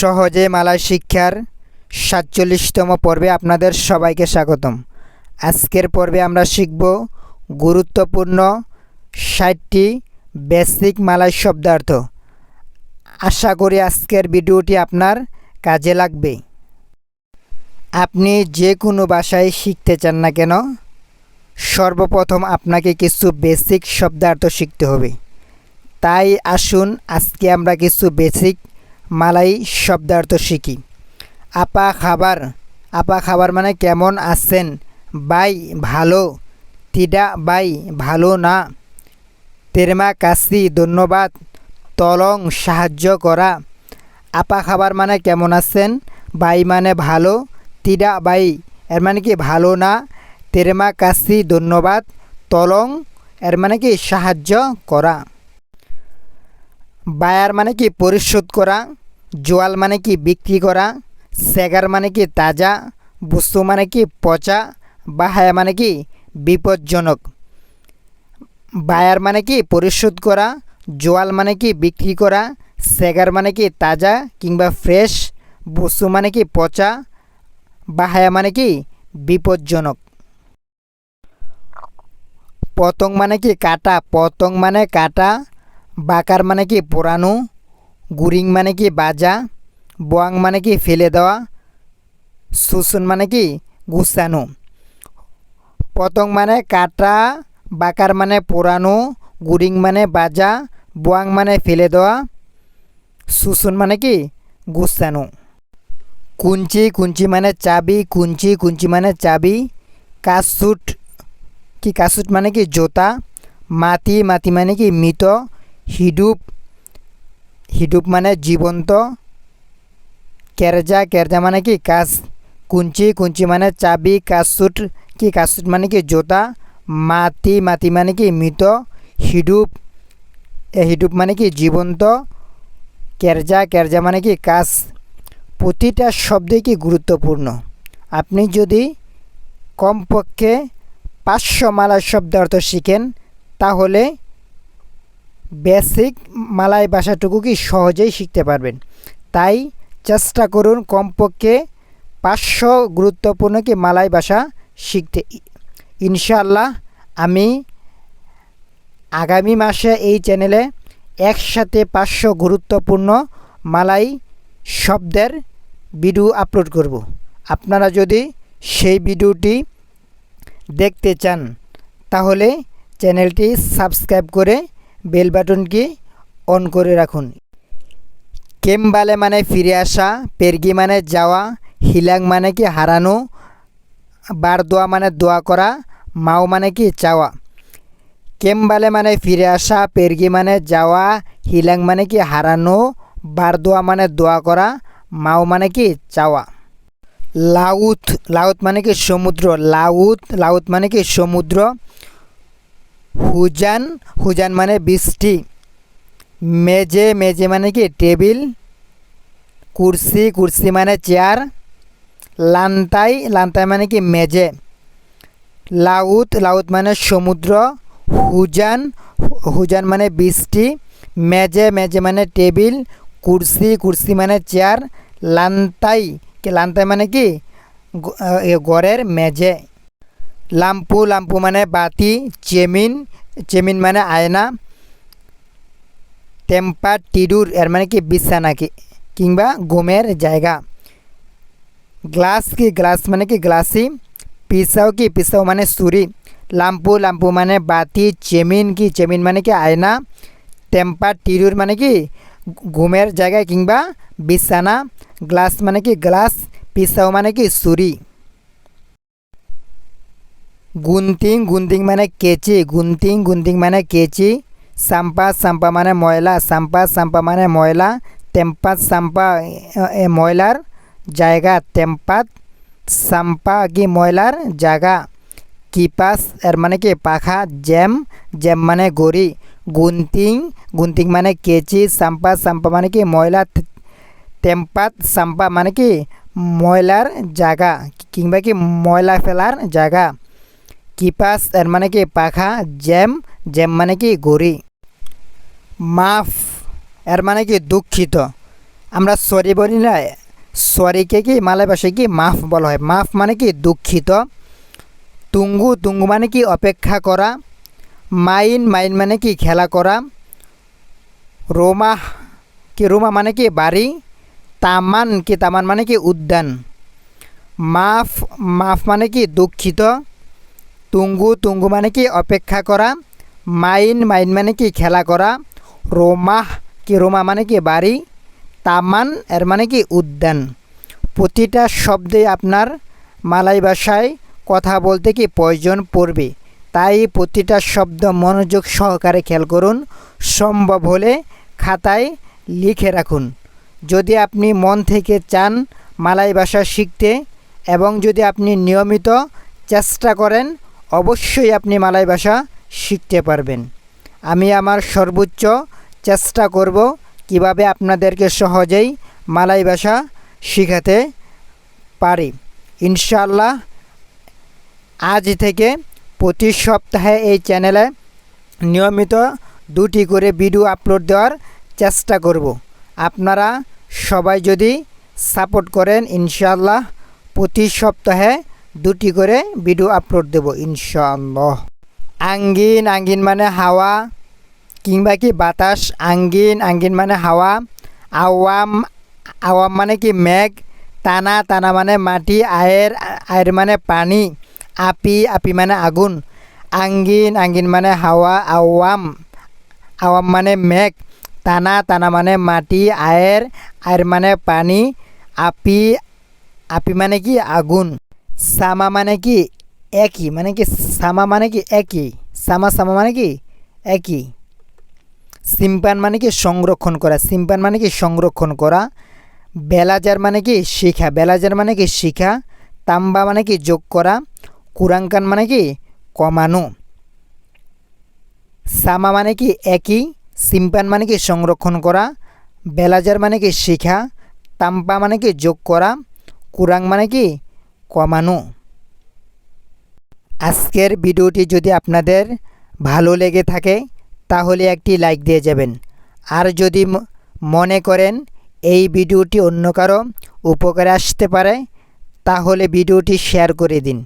সহজে মালয় শিক্ষার সাতচল্লিশতম পর্বে আপনাদের সবাইকে স্বাগতম। আজকের পর্বে আমরা শিখব গুরুত্বপূর্ণ ষাটটি বেসিক মালয় শব্দার্থ। আশা করি আজকের ভিডিওটি আপনার কাজে লাগবে। আপনি যে কোনো ভাষায় শিখতে চান না কেন, সর্বপ্রথম আপনাকে কিছু বেসিক শব্দার্থ শিখতে হবে। তাই আসুন আজকে আমরা কিছু বেসিক মালাই শব্দার্থ শিখি। আপা খাবার আপা খাবার মানে কেমন আছেন? বাই ভালো, তিডা বাই ভালো না? তেরমা কাশি, ধন্যবাদ, তলং সাহায্য করা। আপা খাবার মানে কেমন আছেন? বাই মানে ভালো, তিডা বাই, এর মানে কি ভালো না? তেরমা কাশি, ধন্যবাদ, তলং, এর মানে কি সাহায্য করা। বায়ার মানে কি পরিশোধ করা? জোয়াল মানে কি বিক্রি করা সেগার মানে কি তাজা বস্তু মানে কি পচা বাহায়া মানে কি বিপজ্জনক বায়ার মানে কি পরিশোধ করা জোয়াল মানে কি বিক্রি করা সেগার মানে কি তাজা কিংবা ফ্রেশ বস্তু মানে কি পচা বাহায়া মানে কি বিপজ্জনক পতং মানে কি কাটা পতং মানে কাটা বাকার মানে কি পোড়ানো গুরিং মানে কি বাজা, বোয়াং মানে কি ফেলে দেওয়া শুশুন মানে কি গুছানো। পতং মানে কাটা, বাকার মানে পোড়ানো, গুরিং মানে বাজা, বোয়াং মানে ফেলে দেওয়া শুশুন মানে কি গুছানো। কুঞ্চি কুঞ্চি মানে চাবি, কুঞ্চি কুঞ্চি মানে চাবি, কাসুট, কি কাসুট মানে কি জোতা, মাটি মাটি মানে কি মৃত, হিডুপ হিডুপ মানে জীবন্ত, কেরজা কেরজা মানে কি? কাজ কুঞ্চি কুঞ্চি মানে চাবি কাসুট কি? কাসুট মানে কি? জোতা, মাটি মাতি মানে কি? মৃত, হিডুপ, এ হিডুপ মানে কি? জীবন্ত, কেরজা কেরজা মানে কি? কাজ প্রতিটা শব্দই কি গুরুত্বপূর্ণ? আপনি যদি কমপক্ষে পাঁচশো মালার শব্দার্থ শিখেন, তাহলে বেসিক মালাই ভাষাটুকু কি সহজেই শিখতে পারবেন? তাই চেষ্টা করুন কমপক্ষে পাঁচশো গুরুত্বপূর্ণ কি মালাই ভাষা শিখতে। ইনশাল্লাহ আমি আগামী মাসে এই চ্যানেলে একসাথে পাঁচশো গুরুত্বপূর্ণ মালাই শব্দের ভিডিও আপলোড করব। আপনারা যদি সেই ভিডিওটি দেখতে চান, তাহলে চ্যানেলটি সাবস্ক্রাইব করে বেল বাটনটি অন করে রাখুন। কেমবালে মানে ফিরে আসা, পেরগি মানে যাওয়া, হিলাং মানে কি হারানো বার দোয়া মানে দোয়া করা, মাও মানে কি চাওয়া। কেমবালে মানে ফিরে আসা, পেরগি মানে যাওয়া, হিলাং মানে কি হারানো বার দোয়া মানে দোয়া করা, মাও মানে কি চাওয়া। লাউথ লাউথ মানে কি সমুদ্র, লাউথ লাউথ মানে কি সমুদ্র। হুজান হুজান মানে বৃষ্টি। মেজে মেজে মানে কি? টেবিল, কুর্সি কুর্সি মানে চেয়ার, লান্তাই লান্তাই মানে কি? মেজে লাউত লাউত মানে সমুদ্র, হুজান হুজান মানে বৃষ্টি মেজে মেজে মানে টেবিল, কুর্সি কুর্সি মানে চেয়ার, লান্তাই লান্তাই মানে কি? ঘরের মেজে লাম্পু লাম্পু মানে বাতি, চেমিন চেমিন মানে আয়না টেম্পার টিডুর এর মানে কি বিছানা কি কিংবা ঘুমের জায়গা। গ্লাস কি? গ্লাস মানে কি গ্লাসি? পিসাও কি? পিসাও মানে সুরি লাম্পু লাম্পু মানে বাতি, চেমিন কি? চেমিন মানে কি আয়না? টেম্পার টিডুর মানে কি ঘুমের জায়গা কিংবা বিছানা? গ্লাস মানে কি গ্লাস? পিসাও মানে কি সুরি গুন্তিং গুন্তিং মানে কেচি। গুন্তিং গুন্তিং মানে কেচি। সাম্পা সাম্পা মানে ময়লা, সাম্পা সাম্পা মানে ময়লা, টেম্পাত, সাম্পা ময়লার জায়গা, টেম্পাত, সাম্পা কি ময়লার জায়গা? কিপাস, এর মানে কি? পাখা জ্যাম জ্যাম মানে গড়ি, গুন্তিং গুন্তিং মানে কেচি, সাম্পা সাম্পা মানে কি? ময়লা টেম্পাত, সাম্পা মানে কি? ময়লার জায়গা, কিংবা কি? ময়লা ফেলার জায়গা। কিপাস, এর মানে কি? পাখা জ্যাম জ্যাম মানে কি? গড়ি। মাফ, এর মানে কি দুঃখিত? আমরা সরি বলি না, সরিকে কি মালয় ভাষায় কি মাফ বলা হয়? মাফ মানে কি দুঃখিত? তুঙ্গু তুঙ্গু মানে কি অপেক্ষা করা? মাইন মাইন মানে কি খেলা করা? রোমা কি, রোমা মানে কি বাড়ি? তামান কি, তামান মানে কি উদ্যান? মাফ মাফ মানে কি দুঃখিত? তুঙ্গু তুঙ্গু মানে কি অপেক্ষা করা? মাইন মাইন মানে কি খেলা করা? রোমাহ কি রোমা মানে কি বাড়ি তামান এর মানে কি উদ্যান প্রতিটা শব্দে আপনার মালাই ভাষায় কথা বলতে কি প্রয়োজন পড়বে। তাই প্রতিটা শব্দ মনোযোগ সহকারে খেয়াল করুন। সম্ভব হলে খাতায় লিখে রাখুন। যদি আপনি মন থেকে চান মালাই ভাষা শিখতে এবং যদি আপনি নিয়মিত চেষ্টা করেন, অবশ্যই আপনি মালাই ভাষা শিখতে পারবেন। আমি আমার সর্বোচ্চ চেষ্টা করব কীভাবে আপনাদেরকে সহজেই মালাই ভাষা শিখাতে পারি। ইনশাল্লাহ আজ থেকে প্রতি সপ্তাহে এই চ্যানেলে নিয়মিত দুটি করে ভিডিও আপলোড দেওয়ার চেষ্টা করব। আপনারা সবাই যদি সাপোর্ট করেন ইনশাল্লাহ প্রতি সপ্তাহে দুটি করে ভিডিও আপলোড দেব, ইনশাআল্লাহ। আঙ্গিন আঙ্গিন মানে হাওয়া কিংবা কি বাতাস, আঙ্গিন আঙ্গিন মানে হাওয়া, আওয়াম আওয়াম মানে কি মেঘ, টানা টানা মানে মাটি, আয়ের আয়ের মানে পানি, আপি আপি মানে আগুন, আঙ্গিন আঙ্গিন মানে হাওয়া, আওয়াম আওয়াম মানে মেঘ, টানা টানা মানে মাটি, আয়ের আয়ের মানে পানি, আপি আপি মানে কি আগুন, সামা মানে কি একই মানে কি সামা মানে কি একই, সামা সামা মানে কি একই। সিম্পান মানে কি সংরক্ষণ করা সিম্পান মানে কি সংরক্ষণ করা বেলাজার মানে কি শিখা বেলাজার মানে কি শিখা তাম্বা মানে কি যোগ করা কুরাঙ্কান মানে কি কমানো সামা মানে কি একই সিম্পান মানে কি সংরক্ষণ করা বেলাজার মানে কি শিখা তাম্পা মানে কি যোগ করা কুরাং মানে কি কমানো আজকের ভিডিওটি যদি আপনাদের ভালো লেগে থাকে তাহলে একটি লাইক দিয়ে যাবেন। আর যদি মনে করেন এই ভিডিওটি অন্য কারও উপকারে আসতে পারে, তাহলে ভিডিওটি শেয়ার করে দিন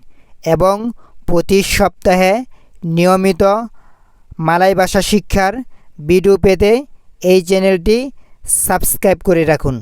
এবং প্রতি সপ্তাহে নিয়মিত মালাই ভাষা শিক্ষার ভিডিও পেতে এই চ্যানেলটি সাবস্ক্রাইব করে রাখুন।